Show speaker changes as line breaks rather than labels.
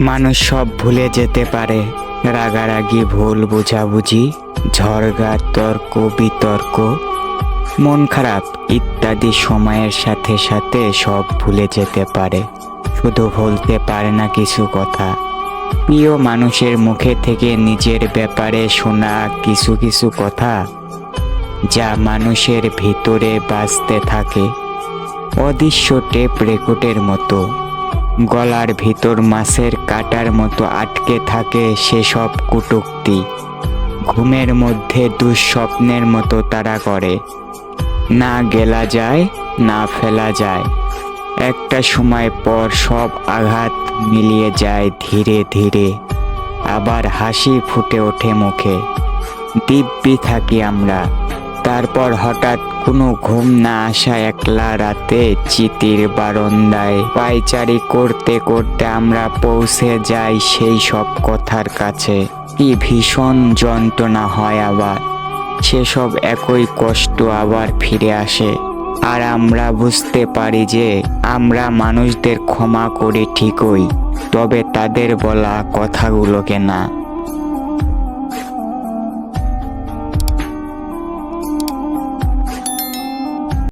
মানুষ সব ভুলে যেতে পারে। রাগারাগি, ভুল বুঝাবুঝি ঝড়গা তর্ক, বিতর্ক। মন খারাপ ইত্যাদি সময়ের সাথে সাথে সব ভুলে যেতে পারে। শুধু ভুলতে পারে না কিছু কথা। প্রিয় মানুষের মুখে থেকে নিজের ব্যাপারে শোনা কিছু কিছু কথা, যা মানুষের ভিতরে বাঁচতে থাকে। অদৃশ্য টেপ রেকর্ডের মতো। গলার ভিতর মাছের কাটার মতো আটকে থাকে সেসব কুটুক্তি। ঘুমের মধ্যে দুঃস্বপ্নের মতো তারা করে। না গেলা যায়, না ফেলা যায়। একটা সময় পর সব আঘাত মিলিয়ে যায় ধীরে ধীরে। আবার হাসি ফুটে ওঠে মুখে। দিব্যি থাকি আমরা। তারপর হঠাৎ কোনো ঘুম না আসা একলা রাতে চিতির বারন্দায় পাইচারি করতে করতে আমরা পৌঁছে যাই সেই সব কথার কাছে। কি ভীষণ যন্ত্রণা হয় আবার। সেসব একই কষ্ট আবার ফিরে আসে। আর আমরা বুঝতে পারি যে আমরা মানুষদের ক্ষমা করি ঠিকই, তবে তাদের বলা কথাগুলোকে না।